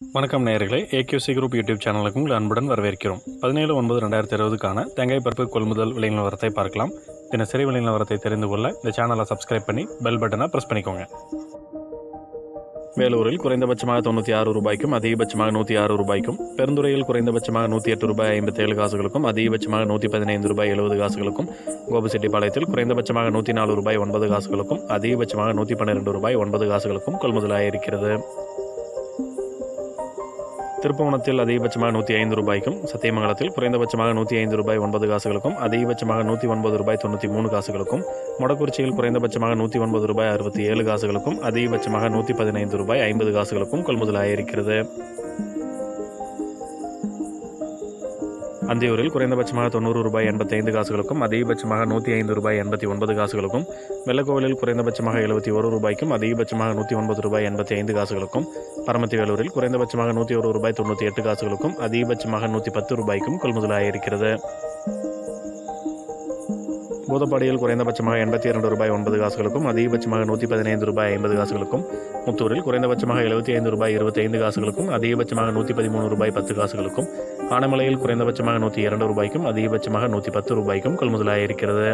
வணக்கம் நேயர்களே. ஏகியூசி group YouTube சேனலுக்கு உங்கள் அன்புடன் வரவேற்கிறோம். பதினேழு ஒன்பது ரெண்டாயிரத்தி இருபதுக்கான தேங்காய் பருப்பு கொள்முதல் விலை நிலவரத்தை பார்க்கலாம். தினசரி விலை நிலவரத்தை தெரிந்து கொள்ள இந்த சேனலை சப்ஸ்கிரைப் பண்ணி பெல் பட்டனை ப்ரெஸ் பண்ணிக்கோங்க. வேலூரில் குறைந்தபட்சமாக தொண்ணூற்றி ஆறு ரூபாய்க்கும் அதிகபட்சமாக நூற்றி ஆறு ரூபாய்க்கும் பெருந்துறையில் குறைந்தபட்சமாக நூற்றி எட்டு ரூபாய் ஐம்பத்தேழு காசுகளுக்கும் அதிகபட்சமாக நூற்றி பதினைந்து ரூபாய் எழுபது காசுகளுக்கும் கோபிசெட்டிப்பாளையத்தில் குறைந்தபட்சமாக நூற்றி நாலு ரூபாய் ஒன்பது காசுகளுக்கும் அதிகபட்சமாக நூற்றி பன்னிரெண்டு ரூபாய் ஒன்பது காசுகளுக்கும் கொள்முதலாக இருக்கிறது திருப்பவனத்தில் அதிகபட்சமாக நூற்றி ஐந்து ரூபாய்க்கும் சத்தியமங்கலத்தில் குறைந்தபட்சமாக நூற்றி ஐந்து ரூபாய் ஒன்பது காசுகளுக்கும் அதிகபட்சமாக நூற்றி ஒன்பது ரூபாய் தொண்ணூற்றி மூணு காசுகளுக்கும் மொடக்குறிச்சியில் குறைந்தபட்சமாக நூற்றி ஒன்பது ரூபாய் அறுபத்தி ஏழு காசுகளுக்கும் அதிகபட்சமாக நூற்றி பதினைந்து ரூபாய் ஐம்பது காசுகளுக்கும் கொள்முதலாக அந்தியூரில் குறைந்தபட்சமாக தொண்ணூறு ரூபாய் எண்பத்தைந்து காசுகளுக்கும் அதிகபட்சமாக நூற்றி ஐந்து ரூபாய் எண்பத்தி ஒன்பது காசுகளுக்கும் வெள்ளக்கோவிலில் குறைந்தபட்சமாக எழுபத்தி ஒரு ரூபாய்க்கும் அதிகபட்சமாக நூற்றி ஒன்பது ரூபாய் எண்பத்தி ஐந்து காசுகளுக்கும் பரமத்தி வேலூரில் குறைந்தபட்சமாக நூற்றி ஒரு ரூபாய் தொண்ணூற்றி எட்டு காசுகளுக்கும் அதிகபட்சமாக நூற்றி பத்து ரூபாய்க்கும் கொள்முதலாக இருக்கிறது பூதப்பாடியில் குறைந்தபட்சமாக எண்பத்தி இரண்டு ரூபாய் ஒன்பது காசுகளுக்கும் அதிகபட்சமாக நூற்றி பதினைந்து ரூபாய் ஐம்பது காசுகளுக்கும் முத்தூரில் குறைந்தபட்சமாக எழுபத்தி ஐந்து ரூபாய் இருபத்தைந்து காசுகளுக்கும் அதிகபட்சமாக நூற்றி பதிமூணு ரூபாய் பத்து காசுகளுக்கும் ஆனமலையில் குறைந்தபட்சமாக நூற்றி இரண்டு ரூபாய்க்கும் அதிகபட்சமாக நூற்றி பத்து ரூபாய்க்கும் கொள்முதலாக இருக்கிறது.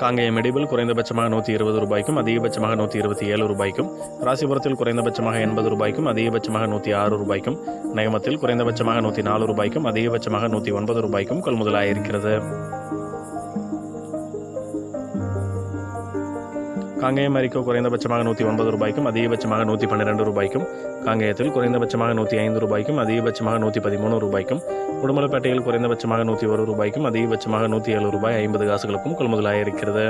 காங்கேயம் மெடிபில் குறைந்தபட்சமாக நூற்றி இருபது ரூபாய்க்கும் அதிகபட்சமாக நூற்றி இருபத்தி ஏழு ரூபாய்க்கும் ராசிபுரத்தில் குறைந்தபட்சமாக எண்பது ரூபாய்க்கும் அதிகபட்சமாக நூற்றி ஆறு ரூபாய்க்கும் நேமத்தில் குறைந்தபட்சமாக நூற்றி நாலு ரூபாய்க்கும் அதிகபட்சமாக நூற்றி ஒன்பது ரூபாய்க்கும் கொள்முதலாக காங்கேயம் அரிக்கோ குறைந்தபட்சமாக நூற்றி ஒன்பது ரூபாய்க்கும் அதிகபட்சமாக நூற்றி பன்னிரெண்டு ரூபாய்க்கும். காங்கேயத்தில் குறைந்தபட்சமாக நூற்றி ஐந்து ரூபாய்க்கும் அதிகபட்சமாக நூற்றி பதிமூணு ரூபாய்க்கும். உடுமலைப்பேட்டையில் குறைந்தபட்சமாக நூற்றி ஒரு ரூபாய்க்கும் அதிகபட்சமாக நூற்றி ஏழு ரூபாய் ஐம்பது காசுகளுக்கும் கொள்முதலாக இருக்கிறது.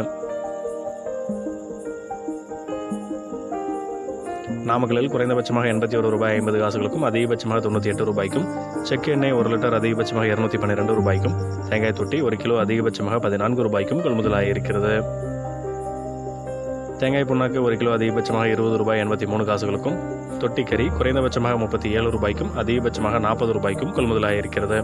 நாமக்கலில் குறைந்தபட்சமாக எண்பத்தி ஒரு ரூபாய் ஐம்பது காசுகளுக்கும் அதிகபட்சமாக தொண்ணூற்றி எட்டு ரூபாய்க்கும். செக் எண்ணெய் ஒரு லிட்டர் அதிகபட்சமாக இரநூத்தி பன்னிரெண்டு ரூபாய்க்கும். தேங்காய் தொட்டி ஒரு கிலோ அதிகபட்சமாக பதினான்கு ரூபாய்க்கும் கொள்முதலாக இருக்கிறது. தேங்காய் புண்ணாக்கு ஒரு கிலோ அதிகபட்சமாக இருபது ரூபாய் எண்பத்தி மூணு காசுகளுக்கும் தொட்டிக்கறி குறைந்தபட்சமாக முப்பத்தி ஏழு ரூபாய்க்கும் அதிகபட்சமாக நாற்பது ரூபாய்க்கும் கொள்முதலாக இருக்கிறது.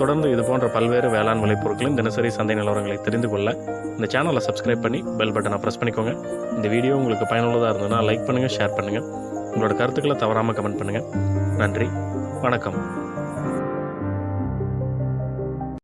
தொடர்ந்து இது போன்ற பல்வேறு வேளாண் விளைபொருட்களின் தினசரி சந்தை நிலவரங்களை தெரிந்து கொள்ள இந்த சேனலை சப்ஸ்கிரைப் பண்ணி பெல் பட்டனை ப்ரெஸ் பண்ணிக்கோங்க. இந்த வீடியோ உங்களுக்கு பயனுள்ளதாக இருந்ததுன்னா லைக் பண்ணுங்கள் ஷேர் பண்ணுங்கள் உங்களோட கருத்துக்களை தவறாமல் கமெண்ட் பண்ணுங்கள் நன்றி. வணக்கம்.